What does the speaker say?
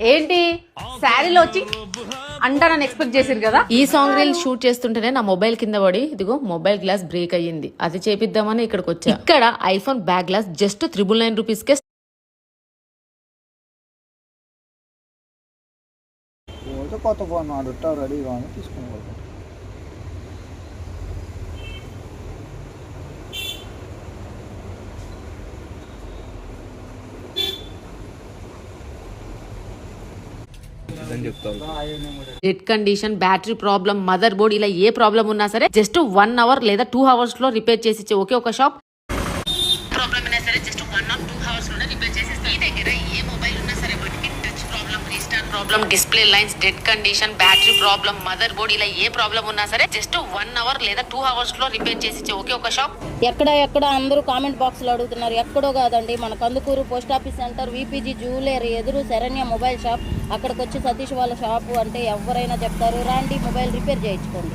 ఏంటి? శారీలో వచ్చి అంటానని ఎక్స్పెక్ట్ చేసారు కదా? ఈ సాంగ్ రీల్ షూట్ చేస్తుంటేనే నా మొబైల్ కింద పడి ఇదిగో మొబైల్ గ్లాస్ బ్రేక్ అయ్యింది. అది చేపిద్దామని ఇక్కడికి వచ్చా ఇక్కడ iPhone back glass just triple nine rupees కే కొత్త ఫోన్ అడుగుతా dead condition battery problem mother board ఇలా ఏ ప్రాబ్లం ఉన్నా సరే జస్ట్ వన్ అవర్ లేదా టూ అవర్స్లో రిపేర్ చేసి ఒకే ఒక షాప్ ప్రాబ్లం అయినా సరే జస్ట్ వన్ ఆర్ టూ అవర్స్లోనే రిపేర్ చేసేస్తాం ఈ దగ్గర ఏ మొబైల్ ఉన్నా సరే వాటికి touch problem display lines dead condition battery problem mother board ఇలా ఏ ప్రాబ్లం ఉన్నా సరే జస్ట్ వన్ అవర్ లేదా టూ అవర్స్లో రిపేర్ చేసి ఓకే ఒకే ఒక షాప్ ఎక్కడ ఎక్కడ అందరూ కామెంట్ బాక్స్లో అడుగుతున్నారు. ఎక్కడో కాదండి మన Kandukur post office center VPG jewellery ఎదురు శరణ్య మొబైల్ షాప్ అక్కడికి వచ్చి సతీష్ వాళ్ళ షాపు అంటే ఎవరైనా చెప్తారు. రాండి మొబైల్ రిపేర్ చేయించుకోండి.